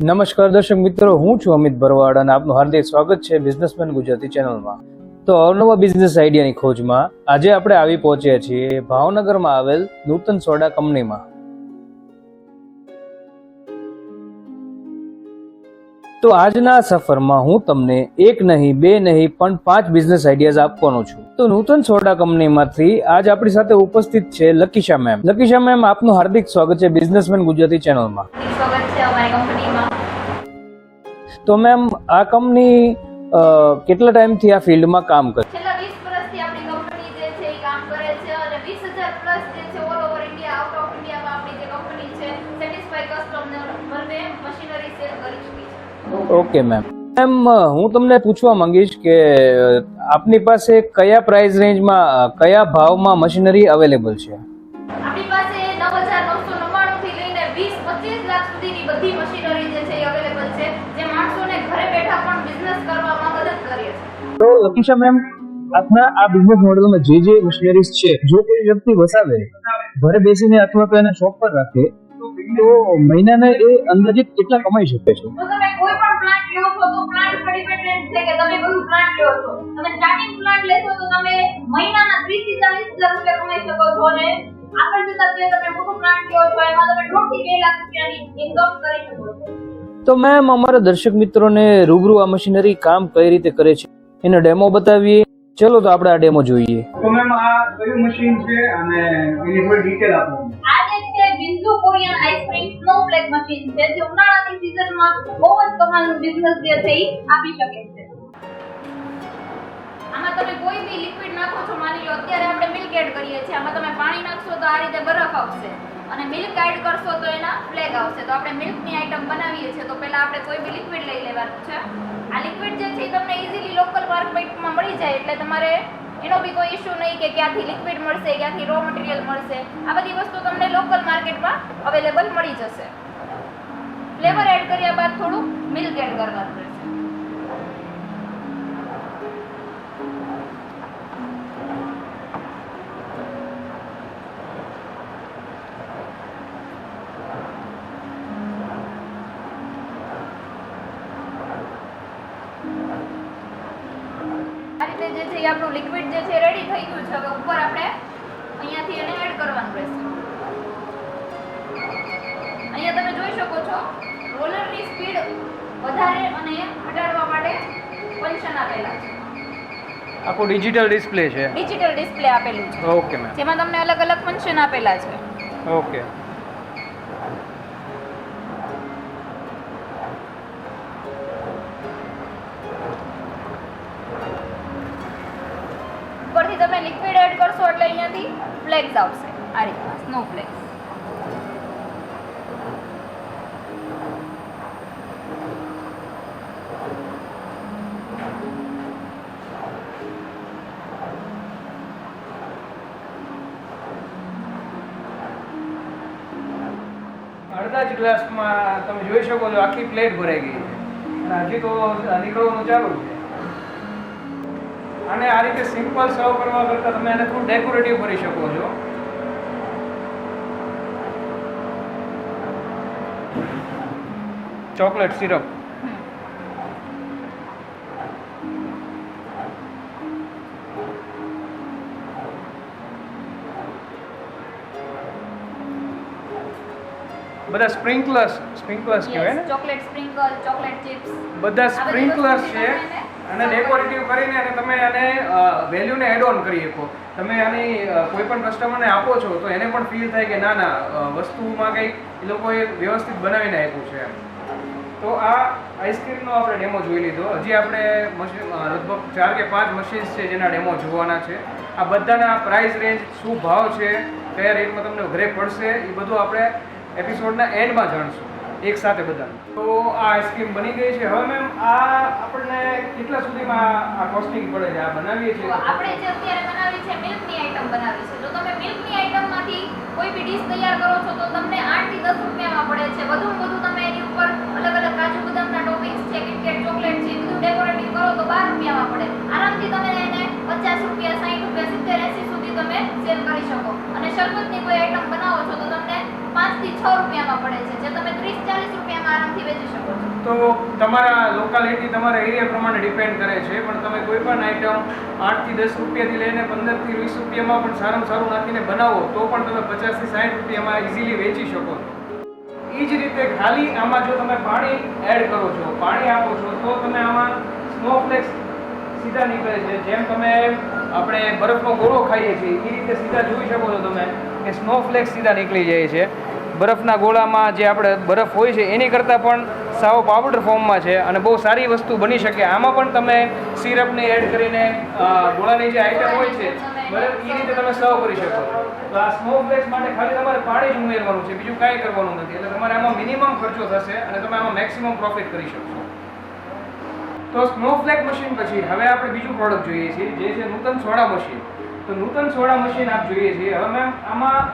નમસ્કાર દર્શક મિત્રો, હું છું અમિત ભરવાડ અને આપનું હાર્દિક સ્વાગત છે બિઝનેસમેન ગુજરાતી ચેનલમાં. તો અવનવા બિઝનેસ આઈડિયાની ખોજમાં આજે આપણે આવી પહોંચ્યા છીએ ભાવનગરમાં આવેલ નૂતન સોડા કંપનીમાં. તો આજના સફરમાં હું તમને એક નહીં, બે નહીં, પણ પાંચ બિઝનેસ આઈડિયાઝ આપવાનો છું. તો નૂતન સોડા કંપનીમાંથી આજ આપણી સાથે ઉપસ્થિત છે લકીશા મેમ. લકીશા મેમ, આપનું હાર્દિક સ્વાગત છે બિઝનેસમેન ગુજરાતી ચેનલમાં. સ્વાગત છે અમારી કંપનીમાં. તો મેમ આ કંપની કેટલા ટાઈમથી આ ફિલ્ડમાં કામ કરે? છેલ્લા વીસ વર્ષથી આપણી કંપની જે છે એ કામ કરે છે અને વીસ પ્લસ જે છે all over India out of ઇન્ડિયામાં આપણી જે કંપની છે સેટિસ્ફાઈ કસ્ટમરને મશીનરી સેલ કરી ચૂકી છે. ઓકે મેમ મેમ હું તમને પૂછવા માંગીશ કે આપની પાસે કયા પ્રાઇસ રેન્જમાં કયા ભાવમાં મશીનરી અવેલેબલ છે આપણી પાસે નવ હજાર નવસો નવ્વાણું થી લઈને વીસ પચીસ લાખ સુધીની બધી મશીનરી જે છે એ અવેલેબલ છે જે માણસોને ઘરે બેઠા પણ બિઝનેસ કરવામાં મદદ કરે છે મેમ આપના આ બિઝનેસ મોડેલમાં જે જે મશીનરીઝ છે જો કોઈ વ્યક્તિ વસાવે ઘરે બેસીને અથવા તો એને શોપ પર રાખે તો મહિનાને એ અંદાજિત કેટલા કમાઈ શકે છે? તો તમે કોઈ પણ પ્લાન્ટ લ્યો છો તો પ્લાન્ટ પર ડિપેન્ડન્ટ છે કે તમે કયું પ્લાન્ટ લ્યો છો. તમે સ્ટાર્ટિંગ પ્લાન્ટ લેશો તો તમે મહિનાના 30 થી 40 હજાર રૂપિયા કમાઈ શકો છો અને આગળ જતા જે તમે મોટો પ્લાન્ટ લ્યો છો એમાં તમે 2 થી 2 લાખ રૂપિયાની ઇન્કમ કરી શકો છો. તો મેમ અમારા દર્શક મિત્રોને રૂબરૂ આ મશીનરી કામ કઈ રીતે કરે છે? એનો ડેમો બતાવીએ. ચલો તો આપણે આ ડેમો જોઈએ. તો મેમ આ કયું મશીન છે અને એની થોડી ડિટેલ આપો આ જે છે બિંદુ Korean ice cream snow flake machine છે જે ઉનાળાની સીઝનમાં બહુ જ કમાલનું બિઝનેસ જે છે આપી શકે છે. આમાં તમે કોઈ બી લિક્વિડ નાખો છો માની લો અત્યારે આપણે મિલ્ક એડ કરીએ છીએ આમાં તમે પાણી નાખશો તો આ રીતે બરફ આવશે. અને મિલ્ક એડ કરશો તો એના ફ્લેગ આવશે. તો આપણે મિલ્કની આઈટમ બનાવીએ છીએ, તો પહેલા આપણે કોઈ બી લિક્વિડ લઈ લેવાનું છે. આ લિક્વિડ જે છે તમને ઇઝીલી લોકલ માર્કેટમાં મળી જાય, એટલે તમારે એનો બી કોઈ ઇશ્યુ નહીં કે ક્યાંથી લિક્વિડ મળશે, ક્યાંથી રો મટીરિયલ મળશે. આ બધી વસ્તુ તમને લોકલ માર્કેટમાં અવેલેબલ મળી જશે. ફ્લેવર એડ કર્યા બાદ થોડું મિલ્ક એડ કરવાનું રીતે જે છે એ આપણું લિક્વિડ જે છે રેડી થઈ ગયું છે. હવે ઉપર આપણે અહીંયાથી એને એડ કરવાનું રહેશે. અહીંયા તમે જોઈ શકો છો રોલરની સ્પીડ વધારે અને ઘટાડવા માટે ફંક્શન આપેલા છે. આખું ડિજિટલ ડિસ્પ્લે છે. ડિજિટલ ડિસ્પ્લે આપેલું છે. ઓકે મેમ જેમાં તમને અલગ અલગ ફંક્શન આપેલા છે. ઓકે અડધા જ ગ્લાસમાં તમે જોઈ શકો છો આખી પ્લેટ ભરાઈ ગઈ અને હજી તો નીકળવાનું ચાલુ છે. અને આ રીતે સિમ્પલ સર્વ કરવા કરતાં તમે એને થોડું ડેકોરેટિવ કરી શકો છો. Chocolate syrup. બધા સ્પ્રિંકલર્સ સ્પ્રિંકલર્સ કહેવાય ને? ચોકલેટ સ્પ્રિંકલ ચોકલેટ ચિપ્સ બધા સ્પ્રિંકલર્સ છે. અને ડેકોરેટિવ કરીને અને તમે આને વેલ્યુને એડ ઓન કરી શકો. તમે આની કોઈ પણ કસ્ટમરને આપો છો તો એને પણ ફીલ થાય કે ના ના વસ્તુમાં કંઈક એ લોકોએ વ્યવસ્થિત બનાવીને આપ્યું છે તો આ આઈસ્ક્રીમનો આપણે ડેમો જોઈ લીધો. હજી આપણે મશીન લગભગ ચાર કે પાંચ મશીન્સ છે જેના ડેમો જોવાના છે. આ બધાના પ્રાઇસ રેન્જ શું ભાવ છે કયા રેટમાં તમને ઘરે પડશે એ બધું આપણે એપિસોડના એન્ડમાં જાણશું. એક સાથે બધા તો આ આઈસ્ક્રીમ બની ગઈ છે. હવે મેમ, આ આપણને કેટલા સુધીમાં આ કોસ્ટિંગ પડે છે? આ બનાવીએ છીએ? આપણે જે અત્યારે બનાવી છે મિલ્કની આઈટમ બનાવી છે. જો તમે મિલ્કની આઈટમમાંથી કોઈ બી ડીશ તૈયાર કરો છો, તો તમને 8 થી 10 રૂપિયામાં પડે છે. વધુ વધુ તમે એની ઉપર અલગ અલગ કાજુ બદામના ટોપિંગ્સ છે, કિટકેટ, ચોકલેટ છે બધું ડેકોરેટિવ કરો તો 12 રૂપિયામાં પડે. આરામથી તમે એને 50 રૂપિયા 60 રૂપિયા 70 80 સુધી તમે સેલ કરી શકો. અને શરબતની કોઈ આઈટમ બનાવો છો તો તમને 5 થી 6 રૂપિયામાં પડે છે, જે તમે 30 ત્રીસ, ચાલીસ રૂપિયામાં આરામથી વેચી શકો છો. તો તમારા લોકાલિટી તમારા એરિયા પ્રમાણે ડિપેન્ડ કરે છે, પણ તમે કોઈ પણ આઈટમ આઠથી દસ રૂપિયાથી લઈને પંદરથી વીસ રૂપિયામાં પણ સારામાં સારું નાખીને બનાવો, તો પણ તમે પચાસથી સાઠ રૂપિયામાં ઇઝીલી વેચી શકો. એ જ રીતે ખાલી આમાં જો તમે પાણી એડ કરો છો, પાણી આપો છો, તો તમે આમાં સ્નોફ્લેક્સ સીધા નીકળે છે. જેમ તમે આપણે બરફનો ગોળો ખાઈએ છીએ એ રીતે સીધા જોઈ શકો છો તમે કે સ્નોફ્લેક્સ સીધા નીકળી જાય છે. બરફના ગોળામાં જે આપણે બરફ હોય છે, એની કરતાં પણ સાવ પાવડર ફોર્મમાં છે અને બહુ સારી વસ્તુ બની શકે. આમાં પણ તમે સિરપને એડ કરીને ગોળાની જે આઈટમ હોય છે, બરાબર એ રીતે તમે સર્વ કરી શકો તો આ સ્નોફ્લેક્સ માટે ખાલી તમારે પાણી જ ઉમેરવાનું છે, બીજું કાંઈ કરવાનું નથી. એટલે તમારે આમાં મિનિમમ ખર્ચો થશે અને તમે આમાં મેક્સિમમ પ્રોફિટ કરી શકશો. તો સ્નોફ્લેક મશીન પછી હવે આપણે બીજું પ્રોડક્ટ જોઈએ છીએ જે છે નૂતન સોડા મશીન તો નૂતન સોડા મશીન આપ જોઈએ છીએ. હવે મેમ આમાં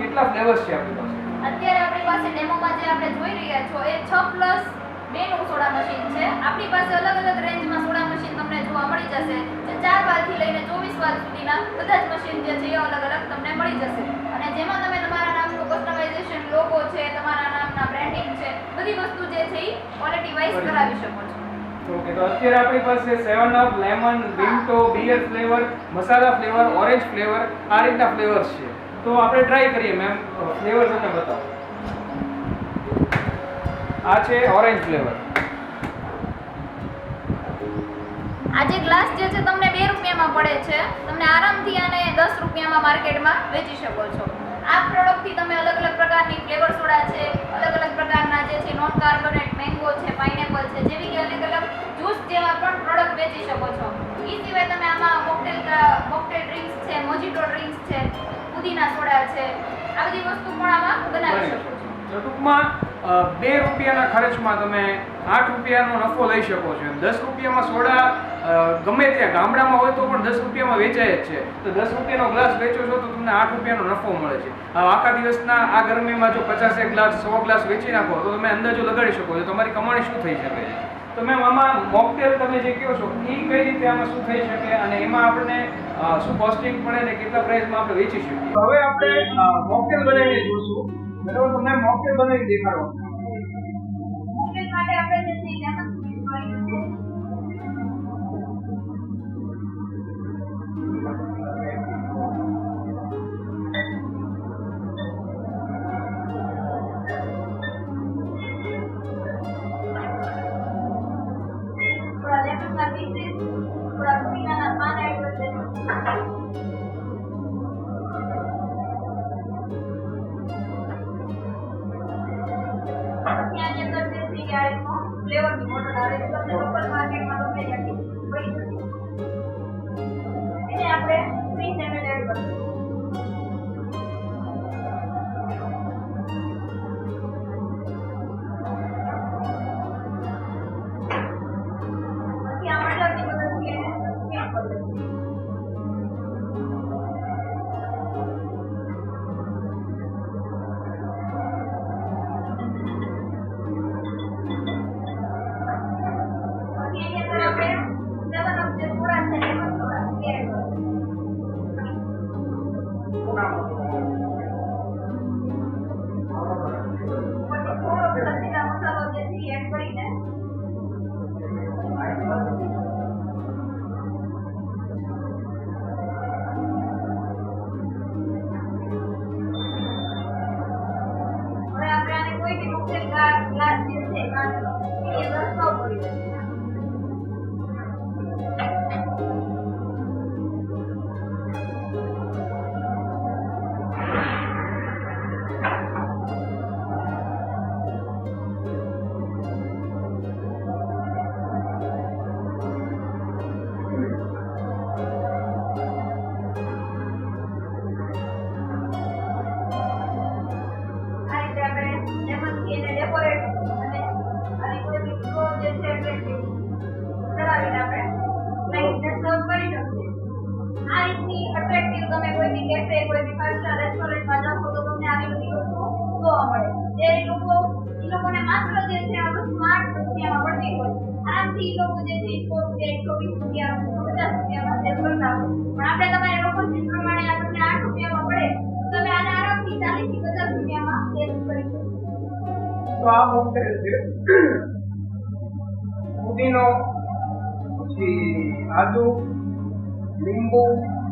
કેટલા ફ્લેવર્સ છે આપણી પાસે? અત્યારે આપણી પાસે ડેમોમાં જે આપણે જોઈ રહ્યા છો એ છ પ્લસ બેનું સોડા મશીન છે. આપણી પાસે અલગ અલગ રેન્જમાં સોડા મશીન તમને જોવા મળી જશે. જે ચાર વાલથી લઈને ચોવીસ વાલ સુધીના બધા જ મશીન જે છે એ અલગ અલગ તમને મળી જશે. અને જેમાં તમે તમારા નામનું કસ્ટમાઇઝેશન લોગો છે તમારા નામના બ્રાન્ડિંગ છે બધી વસ્તુ જે છે એ ક્વોલિટી વાઇઝ કરાવી શકો છો. ઓકે તો અત્યારે આપણી પાસે seven up lemon Vinto beer flavour masala flavour orange flavour આ રીતના ફ્લેવર્સ છે. તો આપણે ટ્રાય કરીએ મેમ ફ્લેવર્સ તમને બતાવો. આ છે ઓરેન્જ ફ્લેવર આ જે ગ્લાસ જે છે તમને બે રૂપિયામાં પડે છે. તમને આરામથી આને દસ રૂપિયામાં માર્કેટમાં વેચી શકો છો. આ પ્રોડક્ટથી તમે અલગ અલગ પ્રકારની ફ્લેવર સોડા છે, અલગ અલગ પ્રકારના જે છે નોન કાર્બોનેટ મેંગો છે પાઇનેપલ છે, જેવી કે અલગ અલગ જ્યુસ જેવા વેચી શકો છો. એ સિવાય તમે આમાં મોકટેલ મોકટેલ ડ્રિંક્સ છે મોજીટો ડ્રિંક્સ છે, પુદીના સોડા છે, આ બધી વસ્તુ પણ આમાં બનાવી શકો છો. ટૂંકમાં બે રૂપિયાના ખર્ચમાં તમે આઠ રૂપિયાનો નફો લઈ શકો છો. દસ રૂપિયામાં સોડા ગમે ત્યાં ગામડામાં હોય તો પણ દસ રૂપિયામાં વેચાય જ છે. તો દસ રૂપિયાનો ગ્લાસ વેચો છો તો તમને આઠ રૂપિયાનો નફો મળે છે. આખા દિવસના, આ ગરમીમાં જો પચાસેક ગ્લાસ, સો ગ્લાસ વેચી નાખો તો તમે અંદાજો લગાડી શકો છો. તમારી કમાણી શું થઈ શકે છે? તો મેમ આમાં મોકટેલ તમે જે કહો છો એ કઈ રીતે આમાં શું થઈ શકે અને એમાં આપણને શું કોસ્ટિંગ પડે ને કેટલા પ્રાઇસમાં આપણે વેચી શકીએ? હવે આપણે મોકટેલ બનાવીને જોશું. બરાબર તમને મોકટેલ બનાવી દેખાડો. મોકટેલ માટે આપણે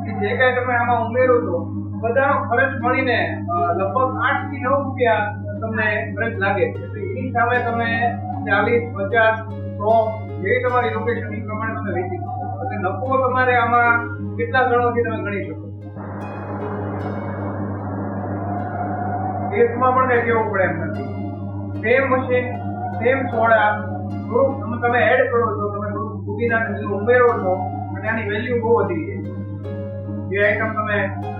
જે કાંઈ તમે આમાં ઉમેરો છો, બધાનો ખર્ચ મળીને લગભગ આઠથી નવ રૂપિયા તમને ખર્ચ લાગે. તો એની સામે તમે ચાલીસ, પચાસ, સો જે તમારી લોકેશન એ પ્રમાણે તમે વેચી શકો એટલે નફો તમારે આમાં કેટલા ગણોથી તમે ગણી શકો દેશમાં પણ કઈ કેવું પડે એમ નથી. સેમ મશીન, સેમ સોડા થોડુંક તમે એડ કરો છો, તમે થોડુંક પુદીના ઉમેરો છો, અને આની વેલ્યુ બહુ વધી જાય જે આઈટમ તમે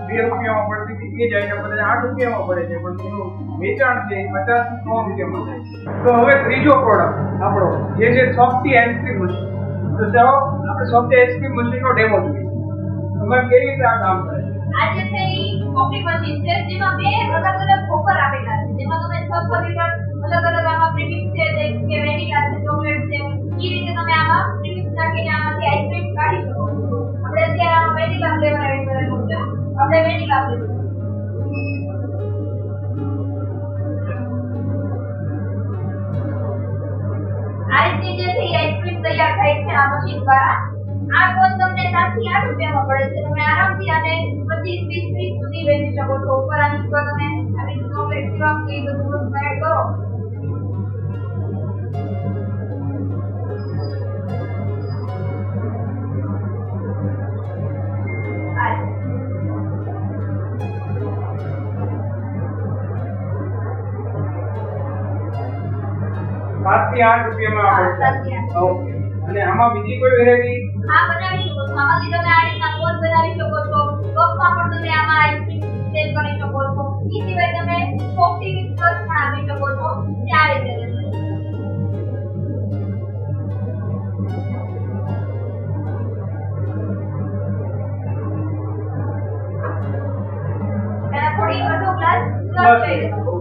બે રૂપિયામાં પડતી હતી, એ જ આઈટમ કદાચ આઠ રૂપિયામાં પડે છે, પણ એનું વેચાણ છે એ પચાસથી સો રૂપિયામાં થાય છે. તો હવે ત્રીજો પ્રોડક્ટ આપણો, જે છે સોફ્ટી આઈસ્ક્રીમ મશીન તો ચાલો, આપણે સોફ્ટી આઈસ્ક્રીમ મશીનનો ડેમો જોઈએ. તમારે કેવી રીતે આ કામ કરે છે? આ જે છે ઈ કોફી મશીન છે, જેમાં બે અલગ અલગ ઓફર આપેલા છે. જેમાં તમે છ ફ્લેવર અલગ અલગ આમાં પ્રીમિક્સ છે છે આ મશીન દ્વારા. આ કોન તમને સાતથી આઠ રૂપિયામાં પડે છે. તમે આરામથી આને પચીસ વીસ ત્રીસ સુધી વેચી શકો છો. ઉપર આની ઉપર તમે આવી રીતે ચોકલેટ સિરપ કે બધું વસ્તુ એડ કરો. સાતથી આઠ રૂપિયામાં. ઓકે. અને આમાં બીજી કોઈ વેરાયટી હા, બનાવી શકો છો. આમાં આ રીતના કોન બનાવી શકો છો. કપમાં પણ તમે આમાં આઈસ્ક્રીમ સેલ કરી શકો છો. એ સિવાય તમે સોફ્ટી મિક્સ પણ આપી શકો છો. તે રીતે થોડી અડધો ગ્લાસ દૂધ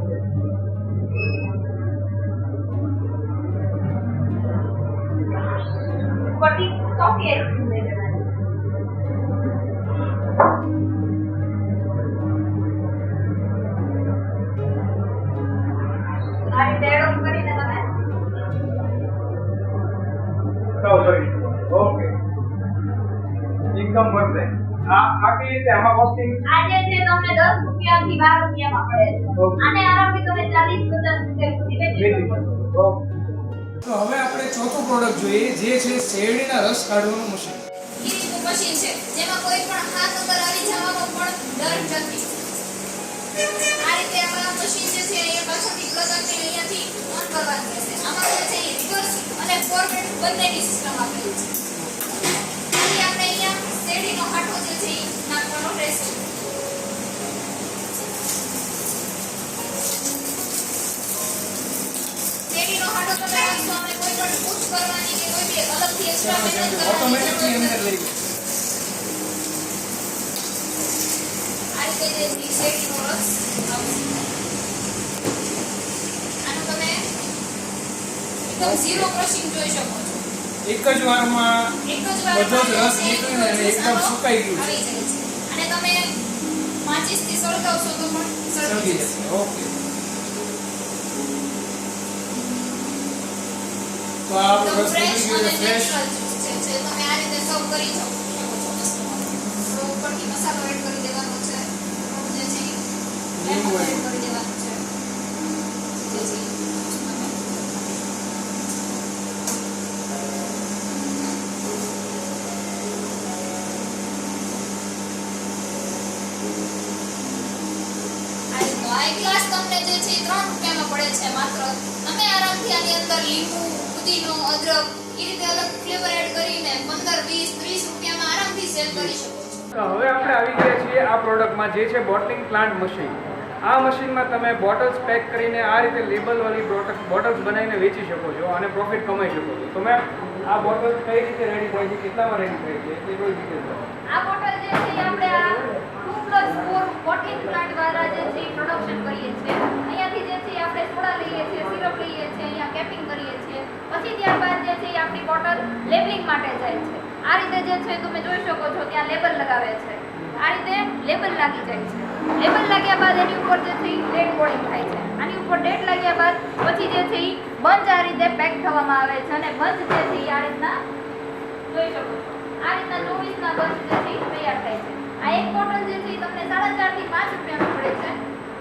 આ આ રીતે આમાં કોસ્ટિંગ આજે જે છે તમને દસ રૂપિયાથી બાર રૂપિયામાં પડે છે. અને આરામથી તમે ચાલીસ પચાસ રૂપિયા સુધી વેચી શકો છો. તો હવે આપણે ચોથું પ્રોડક્ટ જોઈએ જે છે શેરડીના રસ કાઢવાનું મશીન. ઈ મશીન છે. જેમાં કોઈ પણ હાથ અંદર આવી જવાનો પણ ડર નથી. આ રીતે આમાં મશીન જે છે અહીંયા પાછળથી પ્લગ આપીને અહીંયાથી ઓન કરવાનું રહેશે. આમાં છે રિવર્સ અને ફોરવર્ડ બંનેની સિસ્ટમ આપેલી છે. આપણે અહીંયા શેરડીનો હાટો જે છે નાખવાનો રહેશે તમે કરવાની કરવાની ઓટોમેટિકલી અંદર લઈ આ રીતે જે રસ આનું એકદમ ઝીરો ક્રશિંગ જોઈ શકો છો એક જ વારમાં એક જ વાર બધો રસ નીકળીને એકદમ સુકાઈ ગયું છે. તમે માચિસથી સળગાવશો તો પણ સળગી જશે. ઓકે. તો આ આપણો ફ્રેશ અને નેચરલ છે જે તમે આ રીતે સર્વ કરી શકો છો તો ઉપરથી મસાલો એડ કરી દેવાનો છે. જે છે. કરી દેવાનું છે જે છે આ ગ્લાસ તમને જે છે ત્રણ રૂપિયામાં પડે છે માત્ર. તમે આરામથી આની અંદર લીંબુ પુદીનો અદરક એ રીતે અલગ ફ્લેવર એડ કરીને પંદર વીસ ત્રીસ રૂપિયામાં આરામથી સેલ કરી શકો છો. તો હવે આપણે આવી ગયા છીએ આ પ્રોડક્ટમાં જે છે બોટલિંગ પ્લાન્ટ મશીન આ મશીનમાં તમે બોટલ્સ પેક કરીને આ રીતે લેબલવાળી પ્રોડક્ટ બોટલ્સ બનાવીને વેચી શકો છો અને પ્રોફિટ કમાઈ શકો છો. તો મેમ આ બોટલ કઈ રીતે રેડી થાય છે? કેટલામાં રેડી થાય છે? એ કોઈ ડિટેલ આ બોટલ જે છે આપણે આ two plus four bottling plant દ્વારા જે છે પ્રોડક્શન કરીએ છીએ અહીંયાથી જે છે એ આપણે છીએ, સિરપ લઈએ છીએ, અહીંયા કેપિંગ કરીએ છીએ. પછી ત્યારબાદ જે છે એ આપણી બોટલ લેબલિંગ માટે જાય છે. આ રીતે જે છે તમે જોઈ શકો છો ત્યાં લેબલ લગાવે છે. આ રીતે લેબલ લાગી જાય છે. લેબલ લાગ્યા બાદ એની ઉપર જે છે ડેટ કોડિંગ થાય છે. આની ઉપર ડેટ લાગ્યા બાદ પછી જે છે બંચ આ રીતે પેક થવામાં આવે છે અને બંચ જે છે એ આ રીતના જોઈ શકો છો. આ રીતના ચોવીસના બંચ જે છે એ તૈયાર થાય છે. આ એક બોટલ જે છે એ તમને સાડા ચારથી પાંચ રૂપિયામાં મળે છે.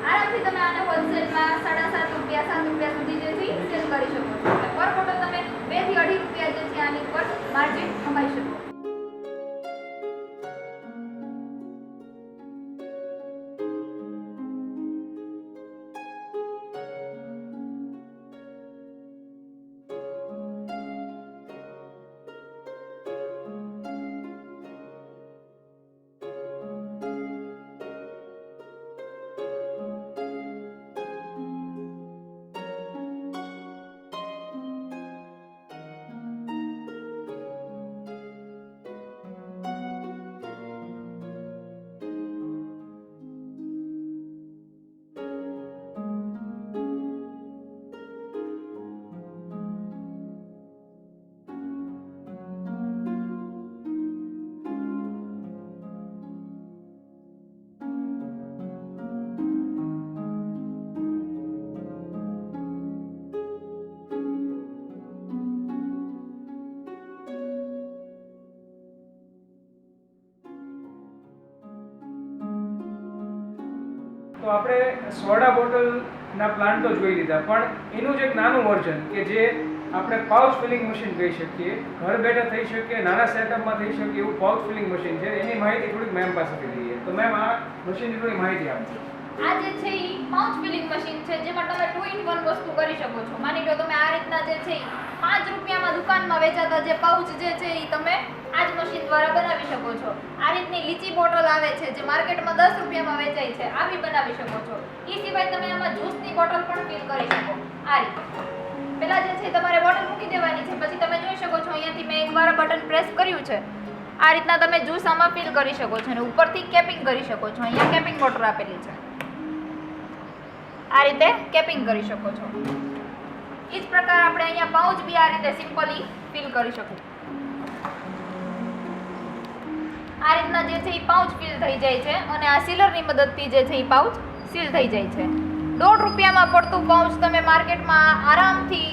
આરામથી તમે આને હોલસેલમાં સાડા સાત રૂપિયા સુધી જે છે ઈ સેલ કરી શકો છો એટલે પર બોટલ તમે બેથી અઢી રૂપિયા જે છે આની તો આપણે સોડા બોટલના પ્લાન્ટ તો જોઈ લીધા, પણ એનું જ એક નાનું વર્ઝન કે જે આપણે પાઉચ ફિલિંગ મશીન કહી શકીએ, ઘર બેઠા થઈ શકે નાના સેટઅપમાં થઈ શકે એવું પાઉચ ફિલિંગ મશીન છે, એની માહિતી થોડીક મેમ પાસેથી લઈએ તો મેમ આ મશીનની થોડી માહિતી આપજો આ જે છે એ પાઉચ ફિલિંગ મશીન છે, જેમાં તમે ટુ ઇન વન વસ્તુ કરી શકો છો. માની લો તમે આ રીતના જે છે પાંચ રૂપિયામાં દુકાનમાં વેચાતા જે પાઉચ જે છે એ તમે આ જ મશીન દ્વારા બનાવી શકો છો. આ રીતની લીચી બોટલ આવે છે જે માર્કેટમાં દસ રૂપિયામાં વેચાય છે આવી બનાવી શકો છો. એ સિવાય તમે આમાં જ્યુસની બોટલ પણ ફિલ કરી શકો. આ રીતે. પેલા જે છે તમારે બોટલ મૂકી દેવાની છે, પછી તમે જોઈ શકો છો અહીંયાથી મેં એકવાર બટન પ્રેસ કર્યું છે. આ રીતના તમે જ્યુસ આમાં ફિલ કરી શકો છો અને ઉપરથી કેપિંગ કરી શકો છો. અહીંયા કેપિંગ બોટલ આપેલી છે. આ રીતે કેપિંગ કરી શકો છો. એ જ પ્રકાર આપણે અહીંયા પાઉચ બી આ રીતે સિમ્પલી ફિલ કરી શકું. આ રીતના જે છે એ પાઉચ ફિલ થઈ જાય છે અને આ સીલરની મદદથી જે છે એ પાઉચ સીલ થઈ જાય છે. દોઢ રૂપિયામાં પડતું પાઉચ તમે માર્કેટમાં આરામથી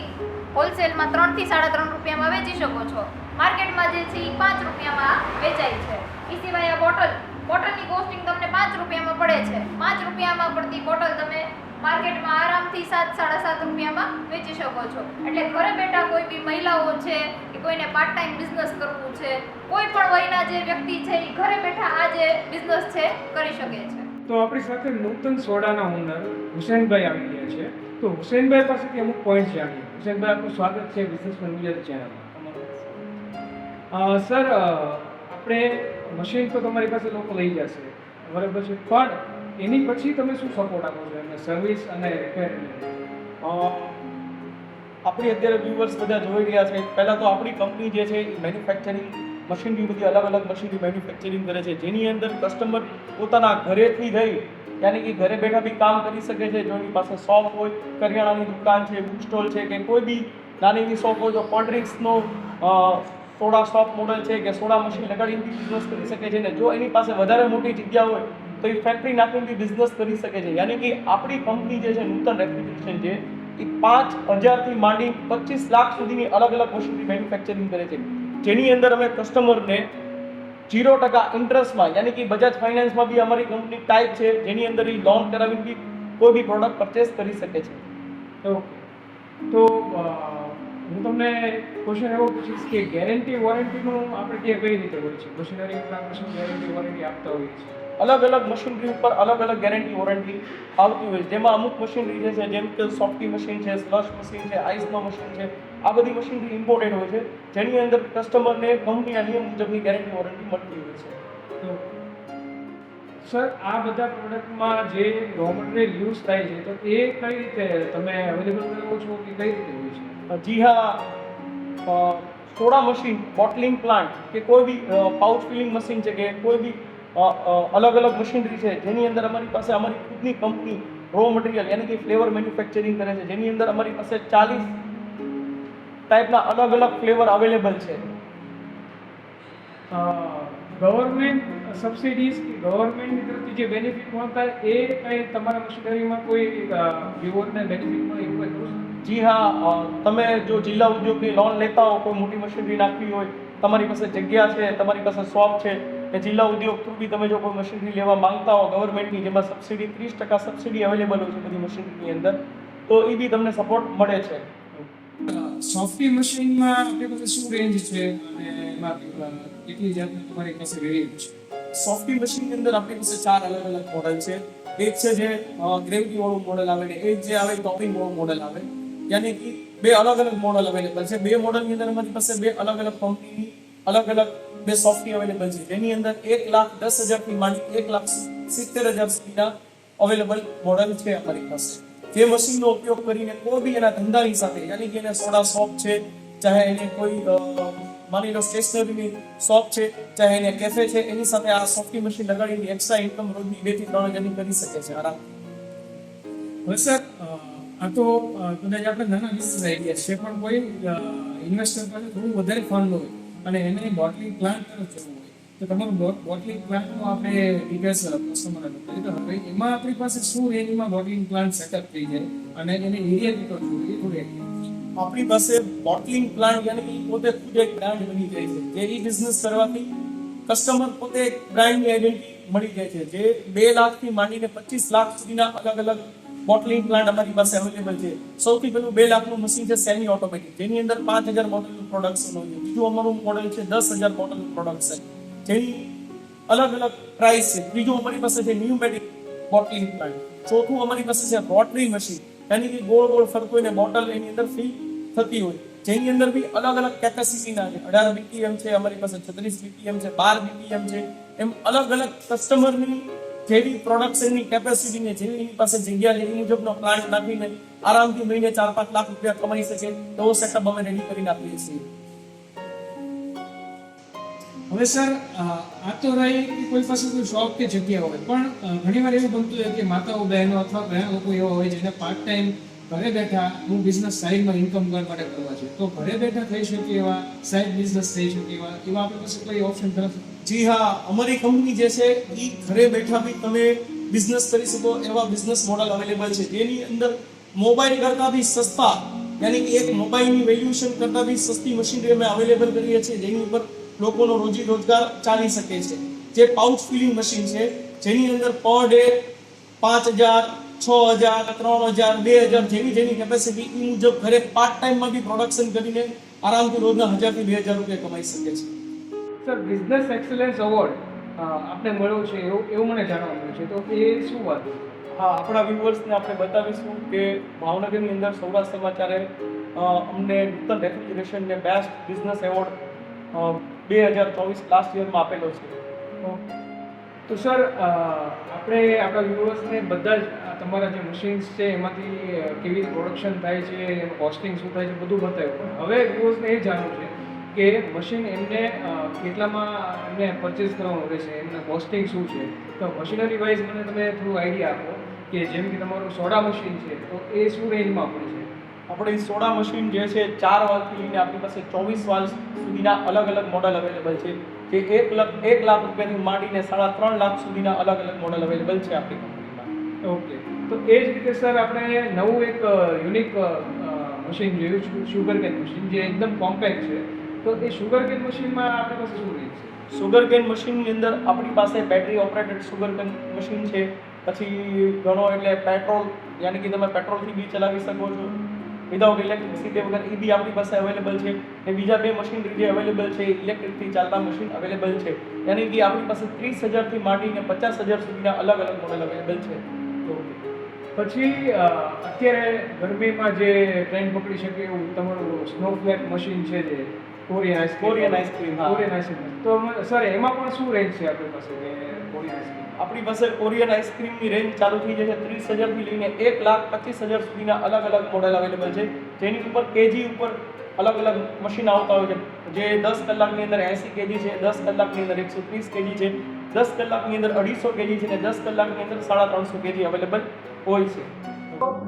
હોલસેલમાં ત્રણથી સાડા ત્રણ રૂપિયામાં વેચી શકો છો. માર્કેટમાં જે છે એ પાંચ રૂપિયામાં વેચાય છે. એ સિવાય આ બોટલ, બોટલની કોસ્ટિંગ તમને પાંચ રૂપિયામાં પડે છે. પાંચ રૂપિયામાં પડતી બોટલ તમે માર્કેટમાં આરામથી સાત સાડા સાત રૂપિયામાં વેચી શકો છો. એટલે ઘરે બેઠા કોઈ બી મહિલાઓ છે કે કોઈને પાર્ટ ટાઈમ બિઝનેસ કરવું છે કોઈ પણ વયના જે વ્યક્તિ છે એ ઘરે બેઠા આ જે બિઝનેસ છે કરી શકે છે. તો આપણી સાથે નૂતન સોડાના ઓનર હુસેનભાઈ આવી ગયા છે. તો હુસેનભાઈ પાસેથી અમુક પોઈન્ટ જાણીએ? હુસેનભાઈ આપનું સ્વાગત છે બિઝનેસ ગુજરાત ચેનલમાં સર આપણે મશીન તો તમારી પાસે લોકો લઈ જશે. બરાબર છે. પણ એની પછી તમે શું સપોર્ટ આપો છો એમને? સર્વિસ અને રિપેર આપણી અત્યારે વ્યુઅર્સ બધા જોઈ રહ્યા છે. પહેલાં તો આપણી કંપની જે છે મેન્યુફેક્ચરિંગ મશીનરી બધી અલગ અલગ મશીનરી મેન્યુફેક્ચરિંગ કરે છે. જેની અંદર કસ્ટમર પોતાના ઘરેથી રહી, યાની કે ઘરે બેઠા બી કામ કરી શકે છે. જો એની પાસે શોપ હોય, કરિયાણાની દુકાન છે બુક સ્ટોલ છે કે કોઈ બી નાની એવી શોપ હોય તો કોલ્ડ ડ્રિંક્સનો સોડા શોપ મોડલ છે કે સોડા મશીન લગાડીને બિઝનેસ કરી શકે છે ને, જો એની પાસે વધારે મોટી જગ્યા હોય તો એ ફેક્ટરી નાખીને બિઝનેસ કરી શકે છે. યાની કે આપણી કંપની જે છે, નૂતન રેફ્રિજરેશન છે, એ પાંચ હજારથી માંડી પચીસ લાખ સુધીની અલગ અલગ વસ્તુની મેન્યુફેક્ચરિંગ કરે છે. જેની અંદર અમે કસ્ટમરને જીરો ટકા ઇન્ટરેસ્ટમાં યાની કે બજાજ ફાઇનાન્સમાં બી અમારી કંપની ટાઈપ છે, જેની અંદર એ લોન કરાવીને બી કોઈ બી પ્રોડક્ટ પરચેસ કરી શકે છે. તો તો હું તમને ક્વેશ્ચન એવો પૂછીશ કે ગેરંટી વોરંટીનું આપણે ત્યાં કઈ રીતે હોય છે? મશીનરી ઉપર ગેરંટી વોરંટી આપતા હોઈએ છીએ. અલગ અલગ મશીનરી ઉપર અલગ અલગ ગેરંટી વોરંટી આવતી હોય છે. જેમાં અમુક મશીનરી જે છે જેમ કે સોફ્ટી મશીન છે સ્લશ મશીન છે આઈસનો મશીન છે આ બધી મશીનરી ઇમ્પોર્ટેડ હોય છે. જેની અંદર કસ્ટમરને કંપનીના નિયમ મુજબની ગેરંટી વોરંટી મળતી હોય છે. તો સર આ બધા પ્રોડક્ટમાં જે રો મટીરિયલ યુઝ થાય છે તો એ કઈ રીતે તમે અવેલેબલ કરો છો કે કઈ રીતે હોય છે? જી હા. સોડા મશીન બોટલિંગ પ્લાન્ટ કે કોઈ બી પાઉચ ફિલિંગ મશીન છે કે કોઈ બી અલગ અલગ મશીનરી છે. જેની અંદર અમારી પાસે અમારી ખુદની કંપની રો મટીરિયલ યાની કે ફ્લેવર મેન્યુફેક્ચરિંગ કરે છે. જેની અંદર અમારી પાસે ચાલીસ ટાઈપના અલગ અલગ ફ્લેવર અવેલેબલ છે. ગવર્મેન્ટ સબસિડીઝ કે ગવર્મેન્ટની તરફથી જે બેનિફિટ મળતા એ કઈ તમારા મશીનરીમાં કોઈ યુવકને બેનિફિટ મળે એવું કઈ જી હા તમે જો જિલ્લા ઉદ્યોગની લોન લેતા હો કોઈ મોટી મશીનરી નાખવી હોય તમારી પાસે જગ્યા છે તમારી પાસે શોપ છે કે જિલ્લા ઉદ્યોગ થ્રુ બી તમે જો કોઈ મશીનરી લેવા માંગતા હો ગવર્મેન્ટની જેમાં સબસિડી ત્રીસ ટકા સબસિડી અવેલેબલ હોય છે બધી મશીનરીની અંદર તો એ બી તમને સપોર્ટ મળે છે. સોફ્ટવેર મશીનમાં આપણી પાસે શું રેન્જ છે અને એમાં કેટલી જાતની તમારી પાસે વેરિયન્ટ છે? સોફ્ટવેર મશીનની અંદર આપણી પાસે ચાર અલગ અલગ મોડલ છે. એક છે જે ગ્રેવિટી વાળું મોડલ આવે ને એક જે આવે ટોપિંગ વાળું મોડલ આવે. યાની કે બે અલગ અલગ મોડલ અવેલેબલ છે. બે મોડલની અંદર અમારી પાસે બે અલગ અલગ કંપનીની અલગ અલગ બે સોફ્ટી અવેલેબલ છે. જેની અંદર એક લાખ દસ હજારથી માંડી એક લાખ સિત્તેર હજાર સુધીના અવેલેબલ મોડલ છે અમારી પાસે. જે મશીનનો ઉપયોગ કરીને કોઈ બી એના ધંધાની સાથે, યાની કે એને સોડા શોપ છે, ચાહે એને કોઈ માની લો સ્ટેશનરીની શોપ છે, ચાહે એને કેફે છે, એની સાથે આ સોફ્ટી મશીન લગાડીને એક્સ્ટ્રા ઇન્કમ રોજની બેથી ત્રણ હજારની કરી શકે છે. આરામ. સર આ તો કદાચ આપણે નાના બિઝનેસ આઈડિયા છે, પણ કોઈ ઇન્વેસ્ટર પાસે થોડું વધારે ફંડ હોય અને એને બોટલિંગ પ્લાન્ટ તરફ જવું હોય, તો તમારું બોટલિંગ પ્લાન્ટનું આપણે ડિટેલ્સ કસ્ટમરને એમાં આપણી પાસે શું રેન્જમાં બોટલિંગ પ્લાન્ટ સેટઅપ થઈ જાય અને એને એરિયા કેટલો જોઈએ એ થોડી આપણી પાસે બોટલિંગ પ્લાન્ટ યાની પોતે ખુદ એક બ્રાન્ડ બની જાય છે, જે ઈ બિઝનેસ કરવાથી કસ્ટમર પોતે એક બ્રાન્ડની આઈડેન્ટિટી મળી જાય છે, જે બે લાખથી માંડીને પચીસ લાખ સુધીના અલગ અલગ બોટલિંગ પ્લાન્ટ અમારી પાસે અવેલેબલ છે. સૌથી પહેલું બે લાખનું મશીન છે સેમી ઓટોમેટિક જેની અંદર પાંચ હજાર બોટલનું પ્રોડક્શન હોય છે. બીજું અમારું મોડેલ છે દસ હજાર બોટલનું પ્રોડક્શન જેની અલગ અલગ પ્રાઇસ છે. ત્રીજું અમારી પાસે છે ન્યુમેટિક બોટલિંગ પ્લાન્ટ ચોથું અમારી પાસે છે રોટરી મશીન યાની કે ગોળ ગોળ ફરતું હોય બોટલ એની અંદર ફિલ થતી હોય. જેની અંદર બી અલગ અલગ કેપેસિટીના છે. અઢાર બીપીએમ છે અમારી પાસે, છત્રીસ બીપીએમ છે, બાર બીપીએમ છે. એમ અલગ અલગ કસ્ટમરની જેવી પ્રોડક્શનની કેપેસિટી ને જેવી એની પાસે જગ્યા એ મુજબનો પ્લાન્ટ નાખીને આરામથી મહિને ચાર પાંચ લાખ રૂપિયા કમાઈ શકે એવો સેટઅપ અમે રેડી કરીને આપીએ છીએ. હવે સર, આ તો રહી કોઈ પાસે કોઈ શોપ કે જગ્યા હોય, પણ ઘણી ઘણીવાર એવું બનતું હોય કે માતાઓ, બહેનો અથવા ઘણા લોકો એવા હોય જેને પાર્ટ ટાઈમ ઘરે બેઠા હું બિઝનેસ સાઈડમાં ઇન્કમ કરવા માટે કરવા છે. તો ઘરે બેઠા થઈ શકે એવા સાઈડ બિઝનેસ થઈ શકે એવા એવા આપણી પાસે કોઈ ઓપ્શન તરફ જી હા, અમારી કંપની જે છે એ ઘરે બેઠા બી તમે બિઝનેસ કરી શકો એવા બિઝનેસ મોડલ અવેલેબલ છે. જેની અંદર મોબાઈલ કરતાં બી સસ્તા, યાની કે એક મોબાઈલની વેલ્યુએશન કરતાં બી સસ્તી મશીનરી અમે અવેલેબલ કરીએ છીએ, જેની ઉપર લોકોનો રોજી રોજગાર ચાલી શકે છે. જે પાઉચ ફિલિંગ મશીન છે, જેની અંદર પર ડે પાંચ હજાર, છ હજાર, ત્રણ હજાર, બે હજાર જેવી જેની કેપેસિટી એ મુજબ ઘરે પાર્ટ ટાઈમમાં બી પ્રોડક્શન કરીને આરામથી રોજના હજારથી બે હજાર રૂપિયા કમાઈ શકે છે. સર બિઝનેસ એક્સેલન્સ એવોર્ડ આપણે મળ્યો છે એવું એવું મને જાણવા મળ્યું છે. તો એ શું વાત હા આપણા વ્યુઅર્સને આપણે બતાવીશું કે ભાવનગરની અંદર સૌરાષ્ટ્ર સમાચારે અમને નૂતન રેફ્રિજરેશનને બેસ્ટ બિઝનેસ એવોર્ડ બે હજાર ચોવીસ લાસ્ટ યરમાં આપેલો છે. તો સર આપણે આપણા વ્યુઅર્સને બધા જ તમારા જે મશીન્સ છે એમાંથી કેવી પ્રોડક્શન થાય છે કોસ્ટિંગ શું થાય છે બધું બતાવ્યું. પણ હવે વ્યુઅર્સને એ જાણવું છે કે મશીન એમને કેટલામાં એમને પરચેસ કરવાનું રહેશે એમને કોસ્ટિંગ શું છે? તો મશીનરી વાઇઝ મને તમે થોડું આઈડિયા આપો કે જેમ કે તમારું સોડા મશીન છે તો એ શું રેન્જમાં પડે છે? આપણે સોડા મશીન જે છે ચાર વાલ્વથી લઈને આપણી પાસે ચોવીસ વાલ્વ સુધીના અલગ અલગ મોડલ અવેલેબલ છે. જે એક લાખ એક લાખ રૂપિયાથી માંડીને સાડા ત્રણ લાખ સુધીના અલગ અલગ મોડલ અવેલેબલ છે આપણી કંપનીમાં ઓકે તો એ જ રીતે સર આપણે નવું એક યુનિક મશીન જોયું છે શુગર કેન મશીન જે એકદમ કોમ્પેક્ટ છે. તો એ સુગર કેન મશીનમાં આપણી પાસે શું રીત છે? સુગર કેન મશીનની અંદર આપણી પાસે battery operated sugar cane machine છે. પછી ઘણો એટલે પેટ્રોલ યાની કે તમે પેટ્રોલથી બી ચલાવી શકો છો. વિધાઉટ ઇલેક્ટ્રિસિટી વગર એ બી આપણી પાસે અવેલેબલ છે. ને બીજા બે મશીન જે અવેલેબલ છે. ઇલેક્ટ્રિકથી ચાલતા મશીન અવેલેબલ છે. યાની કે આપણી પાસે ત્રીસ હજારથી માંડીને પચાસ હજાર સુધીના અલગ અલગ મોડલ અવેલેબલ છે. તો પછી અત્યારે ગરમીમાં જે ટ્રેન્ડ પકડી શકે એવું તમારું સ્નોફ્લેક મશીન છે જે Korean ice cream Korean ice cream, હા. કોરિયન આઈસ્ક્રીમ તો સર એમાં પણ શું રેન્જ છે આપણી પાસે કોરિયન આઈસ્ક્રીમ આપણી પાસે કોરિયન આઈસ્ક્રીમની રેન્જ ચાલુ થઈ છે ત્રીસ હજારથી લઈને એક લાખ પચીસ હજાર સુધીના અલગ અલગ મોડેલ અવેલેબલ છે. જેની ઉપર કેજી ઉપર અલગ અલગ મશીન આવતા હોય છે. જે દસ કલાકની અંદર એંસી કેજી છે દસ કલાકની અંદર એકસો ત્રીસ કેજી છે દસ કલાકની અંદર અઢીસો કેજી છે અને દસ કલાકની અંદર સાડા ત્રણસો કેજી અવેલેબલ હોય છે.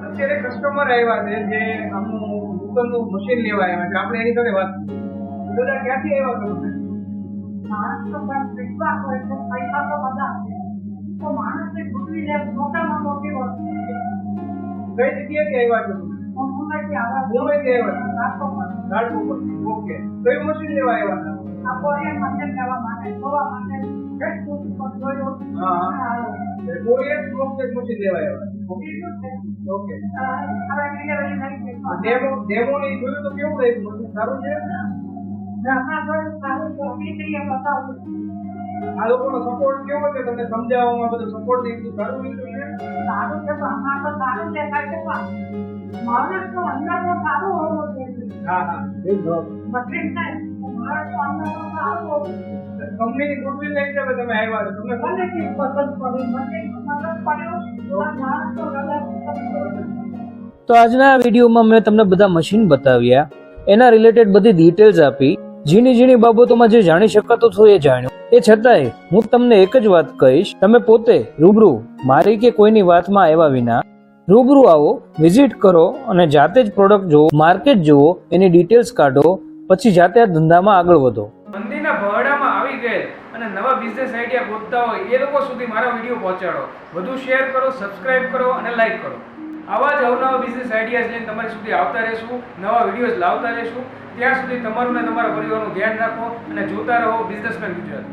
અત્યારે કસ્ટમર આવ્યા છે જે આમનું નૂતનનું મશીન લેવા આવ્યા છે. આપણે એની સાથે વાત. દાદા ક્યાંથી આવ્યા તમે માણસ તો બસ વિશ્વાસ હોય તો પૈસા તો બધા તો માણસને ગુજરી લે મોટામાં મોટી વસ્તુ કઈ જગ્યાએથી આવ્યા છો? હું મુંબઈ મુંબઈથી આવ્યા. મુંબઈથી આવ્યા હતા રાજકોટમાં. રાજકોટ ઓકે. કયું મશીન લેવા આવ્યા હતા? આ કોરિયન મશીન લેવા માટે, ધોવા માટે, એક પણ જોયું. હા, આવ્યો. કોરિયન પ્રોસ્ટેટ મશીન લેવા આવ્યા ઓકે. ગઈ. ડેમો ડેમો ની જોયું તો કેવું લાગ્યું? સારું છે? આ લોકોનો સપોર્ટ કેવો છે? તમને સમજાવવામાં બધું સપોર્ટ દીધું સારું સારું છે તો સારું દેખાય છે પણ માણસ તો અંદર તો સારું હોવો જોઈએ. હા હા. મશીન નહીં માણસ તો અંદર તો સારું હોવું કંપનીની ગુડવિલ ના હિસાબે તમે આવ્યા છો. તમને મને કે પસંદ પડી મશીન પસંદ પડ્યું. માણસ તો કદાચ પસંદ પડ્યું તો આજના વિડીયોમાં મેં તમને બધા મશીન બતાવ્યા. એના રિલેટેડ બધી ડિટેલ્સ આપી. ઝીણી ઝીણી બાબતોમાં જે જાણી શકાતું હતું એ જાણ્યું. એ છતાંય હું તમને એક જ વાત કહીશ. તમે પોતે રૂબરૂ મારી કે કોઈની વાતમાં આવ્યા વિના રૂબરૂ આવો, વિઝિટ કરો અને જાતે જ પ્રોડક્ટ જુઓ, માર્કેટ જુઓ, એની ડિટેલ્સ કાઢો, પછી જાતે આ ધંધામાં આગળ વધો. મંદિરના ભરડામાં આવી ગયેલ અને નવા બિઝનેસ આઈડિયા ગોતતા હોય એ લોકો સુધી મારા વીડિયો પહોંચાડો. વધુ શેર કરો સબસ્ક્રાઇબ કરો અને લાઈક કરો. આવા જ અવનવા બિઝનેસ આઈડિયાઝ લઈને તમારી સુધી આવતા રહેશું, નવા વિડીયોઝ લાવતા રહેશું. ત્યાં સુધી તમારું ને તમારા પરિવારનું ધ્યાન રાખો અને જોતા રહો બિઝનેસમેન ગુજરાત.